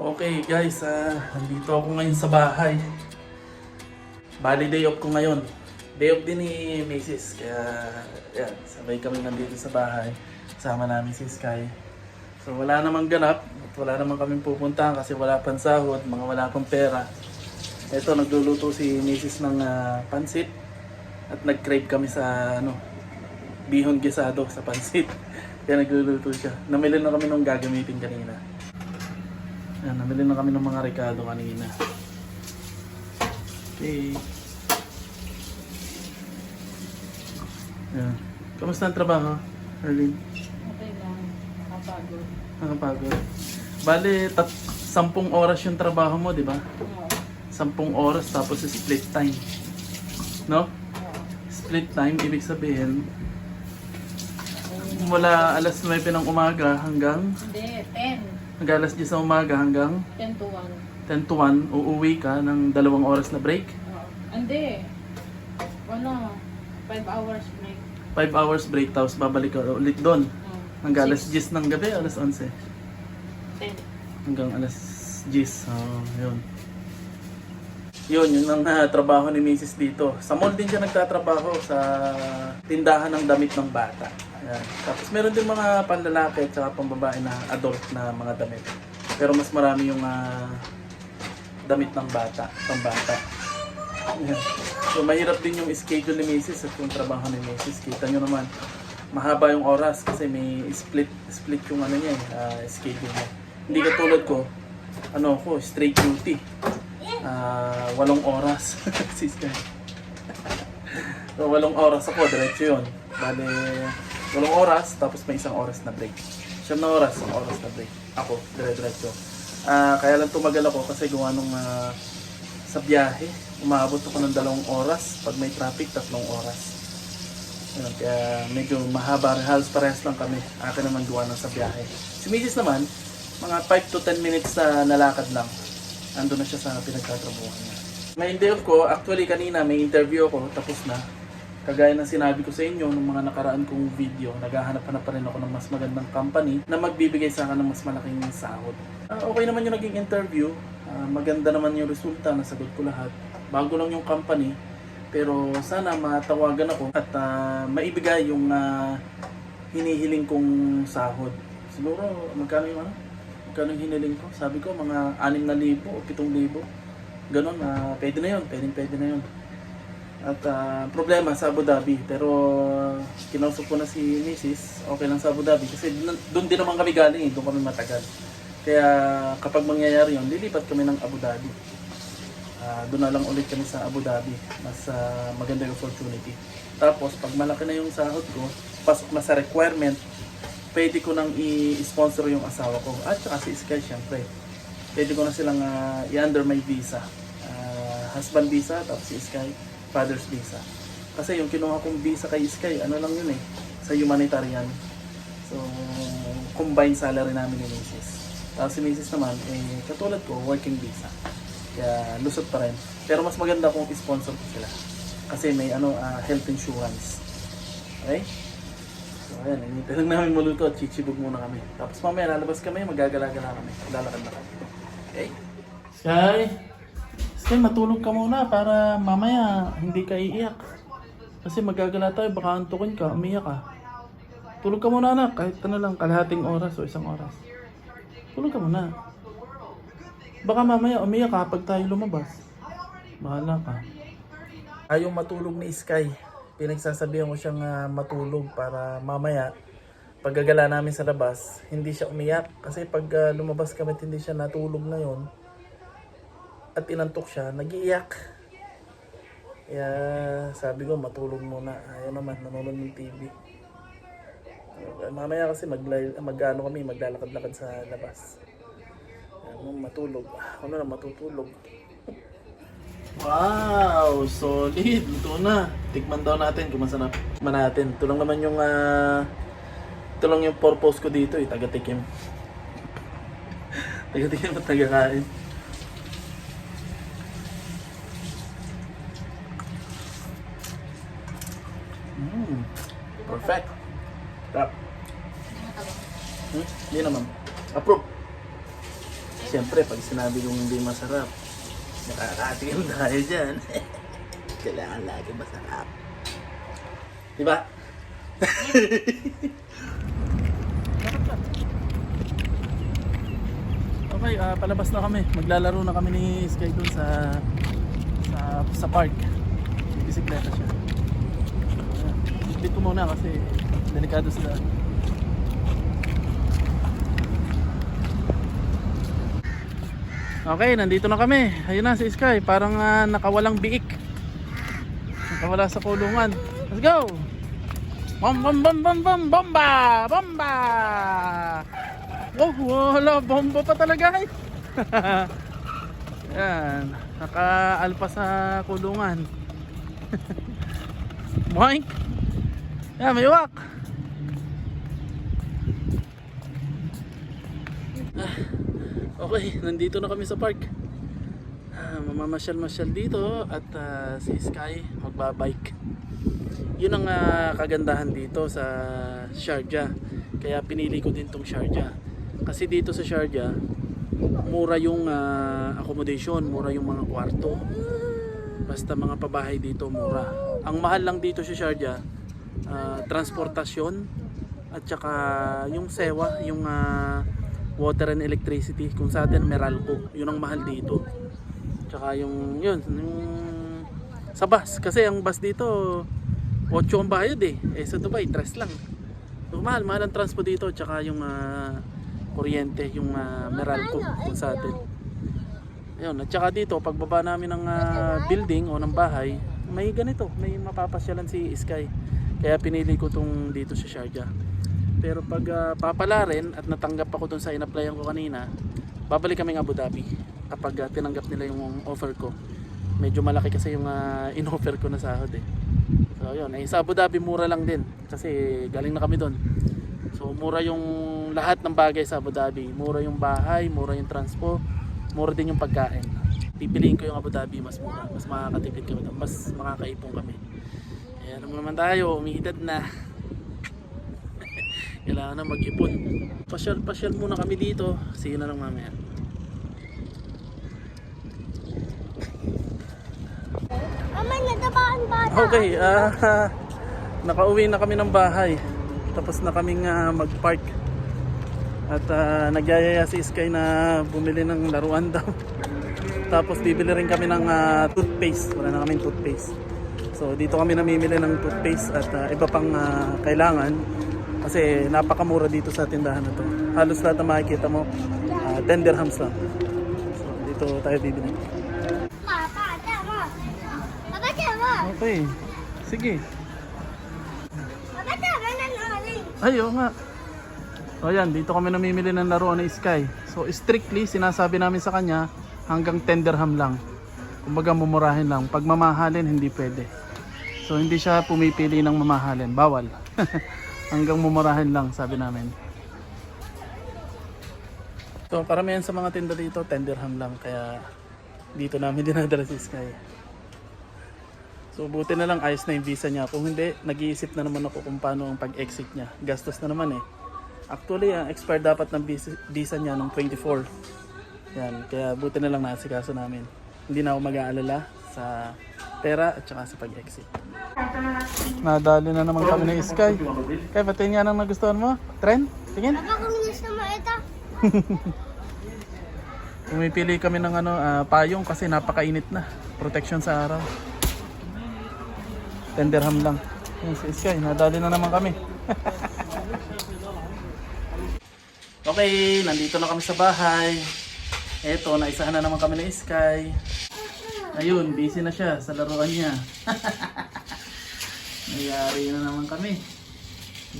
Okay guys, ah, nandito ako ngayon sa bahay. Bali day off ko ngayon. Day off din ni Mrs. Kaya yan, sabay kami nandito sa bahay. Sama namin si Sky. So wala namang ganap. At wala namang kaming pupuntahan kasi wala pang sahod, mga wala pang pera. Ito, nagluluto si Mrs. ng ah, pansit. At nag-crave kami sa ano, bihon gisado sa pansit. Kaya nagluluto siya. Namili na kami nung gagamitin kanina. Yan, namili na kami ng mga rekado kanina. Okay. Yan. Kamusta ang trabaho, Arlene? Okay lang. Nakapagod. Nakapagod. Bale, tat sampung oras yung trabaho mo, di ba? Oo. Sampung oras tapos split time. No? Oo. Split time, ibig sabihin, mula alas 9 ng umaga hanggang Hindi, 10. Hanggang alas 10 ng umaga hanggang 10 to 1. 10 to 1, uuwi ka ng dalawang oras na break. Oo. Hindi. Wala. 5 hours break. 5 hours break tapos babalik ka ulit doon. Oo. Hanggang alas Six. 10 ng gabi, alas 11. 10. Hanggang alas 10. Oh, yun. Yun, yun ang ah, trabaho ni Mrs. dito. Sa mall din siya nagtatrabaho sa tindahan ng damit ng bata. Ayan. Tapos meron din mga panlalaki at saka pambabae na adult na mga damit. Pero mas marami yung ah, damit ng bata, pambata. Ayan. So mahirap din yung schedule ni Mrs. at yung trabaho ni Mrs. Kita nyo naman, mahaba yung oras kasi may split split yung ano niya, eh, ah, schedule niya. Hindi katulad ko, ano ako, straight duty. Ah, walong oras. Sis so, walong oras ako, diretso yun. Bale, walong oras, tapos may isang oras na break. Siyam na oras, isang oras na break. Ako, dire-diretso. Ah, kaya lang tumagal ako kasi gawa nung ah, sa biyahe, umabot ako ng dalawang oras. Pag may traffic, tatlong oras. Ayun, kaya medyo mahaba, halos parehas lang kami. Akin naman gawa ng sa biyahe. Si Mrs. naman, mga 5 to 10 minutes na nalakad lang. Ando na siya sa pinagtatrabuhan niya. May day off ko, actually kanina may interview ako, tapos na. Kagaya ng sinabi ko sa inyo nung mga nakaraan kong video, naghahanap-hanap pa rin ako ng mas magandang company na magbibigay sa akin ng mas malaking sahod. Ah, okay naman yung naging interview, Ah, maganda naman yung resulta, nasagot ko lahat. Bago lang yung company, pero sana matawagan ako at ah, maibigay yung ah, hinihiling kong sahod. Siguro, magkano yung ano? Magkano yung hiniling ko? Sabi ko, mga 6,000 o 7,000. Ganon, ah, pwede na yun. Pwede, pwede na yun. At ah, problema sa Abu Dhabi, pero kinausap ko na si Mrs. Okay lang sa Abu Dhabi kasi dun din naman kami galing, eh, doon kami matagal. Kaya kapag mangyayari yun, lilipat kami ng Abu Dhabi. Ah, doon na lang ulit kami sa Abu Dhabi. Mas ah, maganda yung opportunity. Tapos, pag malaki na yung sahod ko, pasok na sa requirement, pwede ko nang i-sponsor yung asawa ko. At saka si Sky, syempre. Pwede ko na silang ah, i-under my visa. Ah, husband visa, tapos si Sky, father's visa. Kasi yung kinuha kong visa kay Sky, ano lang yun eh, sa humanitarian. So, combined salary namin ni Mrs. Tapos si Mrs. naman, eh, katulad ko, working visa. Kaya lusot pa rin. Pero mas maganda kung sponsor ko sila. Kasi may ano, ah, health insurance. Okay? So ayan, inintay lang namin maluto at chichibog muna kami. Tapos mamaya lalabas kami, magagala-gala kami. Lalakad na kami. Okay? Sky! Sky, matulog ka muna para mamaya hindi ka iiyak. Kasi magagala tayo, baka antukin ka, umiyak ka. Tulog ka muna anak, kahit ano lang, kalahating oras o isang oras. Tulog ka muna. Baka mamaya umiyak ka pag tayo lumabas. Bahala ka. Ayaw matulog ni Sky. Pinagsasabihan ko siyang ah, matulog para mamaya paggagala namin sa labas, hindi siya umiyak. Kasi pag ah, lumabas kami hindi siya natulog ngayon at inantok siya, nagiiyak. Kaya sabi ko matulog muna. Ayaw naman, nanonood ng TV. Uh, mamaya kasi mag, mag ano kami, maglalakad-lakad sa labas. Ano, matulog. Ako na matutulog. Wow! Solid! Luto na. Tikman daw natin kung masarap. Tikman natin. Ito lang naman yung ah, ito lang yung purpose ko dito eh. Taga-tikim. Taga-tikim at taga-kain. Hmm? Naman. Approve. Siyempre, pag sinabi kong hindi masarap, nakakatingin tayo dyan. Kailangan lagi masarap. Diba? okay, ah, palabas na kami. Maglalaro na kami ni Sky dun sa sa sa park. Bisikleta siya. Uh, Dito muna kasi delikado sila. Okay, nandito na kami. Ayun na si Sky, parang ah, nakawalang biik. Nakawala sa kulungan. Let's go! Bam bam bam bam bam bomba! Bomba! Oh, wala bomba pa talaga eh. Yan, nakaalpas sa kulungan. Boink! Yan, may wak! Ah, Okay, nandito na kami sa park. Ah, mamamasyal-masyal dito at ah, si Sky magbabike. Yun ang ah, kagandahan dito sa Sharjah. Kaya pinili ko din tong Sharjah. Kasi dito sa Sharjah, mura yung ah, accommodation, mura yung mga kwarto. Basta mga pabahay dito mura. Ang mahal lang dito sa Sharjah, ah, transportasyon at saka yung sewa, yung ah, water and electricity. Kung sa atin Meralco. Yun ang mahal dito. Tsaka yung yun yung sa bus. Kasi ang bus dito 8 ang bayad eh. Eh sa Dubai 3 lang. So, mahal mahal ang transpo dito. Tsaka yung ah, kuryente yung ah, Meralco kung sa atin. Ayun, at saka dito pagbaba namin ng ah, building o ng bahay may ganito. May mapapasyalan si Sky. Kaya pinili ko tong dito sa Sharjah pero pag ah, papala rin at natanggap ako dun sa in-applyan ko kanina, babalik kami ng Abu Dhabi kapag ah, tinanggap nila yung offer ko. Medyo malaki kasi yung ah, in-offer ko na sahod eh. So yun, eh, sa Abu Dhabi mura lang din kasi galing na kami doon. So mura yung lahat ng bagay sa Abu Dhabi. Mura yung bahay, mura yung transpo, mura din yung pagkain. Pipiliin ko yung Abu Dhabi mas mura, mas makakatipid kami doon, mas makakaipon kami. Eh, alam mo naman tayo, umiidad na kailangan na mag-ipon. Pasyal-pasyal muna kami dito. See you na lang mamaya. Okay, ah nakauwi na kami ng bahay. Tapos na kaming ah, mag-park. At ah, nagyayaya si Sky na bumili ng laruan daw. Tapos bibili rin kami ng ah, toothpaste. Wala na kaming toothpaste. So dito kami namimili ng toothpaste at ah, iba pang ah, kailangan. Kasi napakamura dito sa tindahan na to. Halos lahat na makikita mo, ah, 10 dirhams lang. So dito tayo bibili. Okay, sige. Papa, tama na namin. Ay, oo nga. O yan, dito kami namimili ng laruan ni Sky. So strictly, sinasabi namin sa kanya, hanggang 10 dirham lang. Kumbaga mumurahin lang. Pag mamahalin, hindi pwede. So hindi siya pumipili ng mamahalin. Bawal. hanggang mumurahin lang, sabi namin. So karamihan sa mga tinda dito, 10 dirham lang. Kaya dito namin dinadala si Sky. So buti na lang ayos na yung visa niya. Kung hindi, nag-iisip na naman ako kung paano ang pag-exit niya. Gastos na naman eh. Actually, ang expired dapat ng visa, visa niya nung 24. Yan, kaya buti na lang nasikaso namin. Hindi na ako mag-aalala sa pera at saka sa pag-exit. Nadali na naman kami ni Sky. Kaya pati nga nang nagustuhan mo? Trend? Tingin? Papa, kung gusto mo ito. Pumipili kami ng ano, ah, payong kasi napakainit na. Protection sa araw. 10 dirham lang. Yan si Sky, nadali na naman kami. okay, nandito na kami sa bahay. Eto, naisahan na naman kami ni Sky. Ayun, busy na siya sa laruan niya. Nayari na naman kami.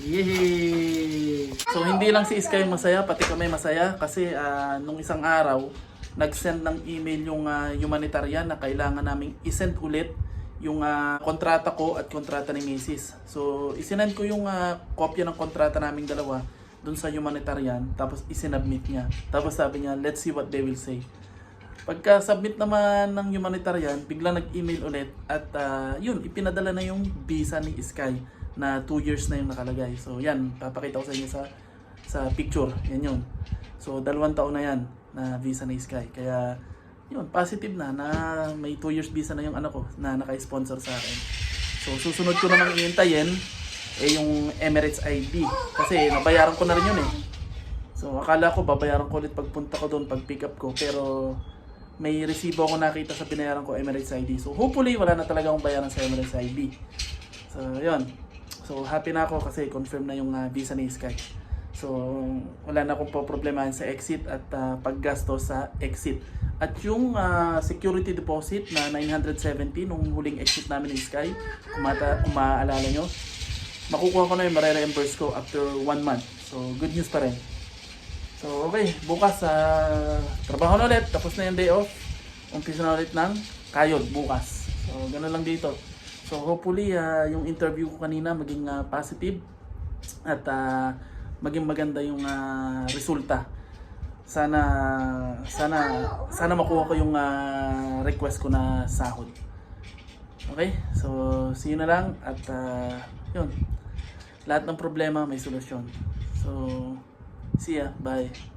Yay! So hindi lang si Sky masaya, pati kami masaya kasi ah, nung isang araw, nag-send ng email yung ah, humanitarian na kailangan naming isend ulit yung ah, kontrata ko at kontrata ni Mrs. So isinend ko yung ah, kopya ng kontrata naming dalawa dun sa humanitarian tapos isinubmit niya. Tapos sabi niya, let's see what they will say. Pagka-submit naman ng humanitarian, bigla nag-email ulit at ah, yun, ipinadala na yung visa ni Sky na 2 years na yung nakalagay. So yan, papakita ko sa inyo sa sa picture. Yan yun. So, dalawang taon na yan na visa ni Sky. Kaya, yun, positive na na may 2 years visa na yung anak ko na naka-sponsor sa akin. So, susunod ko namang iintayin eh yung Emirates ID. Kasi nabayaran ko na rin yun eh. So, akala ko babayaran ko ulit pagpunta ko doon, pag pick up ko. Pero, may resibo ako nakita sa binayaran ko Emirates ID. So, hopefully, wala na talaga akong bayaran sa Emirates ID. So, yun. So, happy na ako kasi confirm na yung ah, visa ni Sky. So, wala na akong problemahan sa exit at ah, paggasto sa exit. At yung ah, security deposit na 970 nung huling exit namin ni Sky, kung, mata, kung maaalala nyo, makukuha ko na yung mare-reimburse ko after one month. So, good news pa rin. So, okay. Bukas, sa trabaho na ulit. Tapos na yung day off. Umpisa na ulit ng kayod bukas. So, ganun lang dito. So, hopefully, ah, yung interview ko kanina maging ah, positive at ah, maging maganda yung ah, resulta. Sana sana sana makuha ko yung ah, request ko na sahod. Okay? So, see you na lang at ah, yun. Lahat ng problema may solusyon. So, see ya. Bye.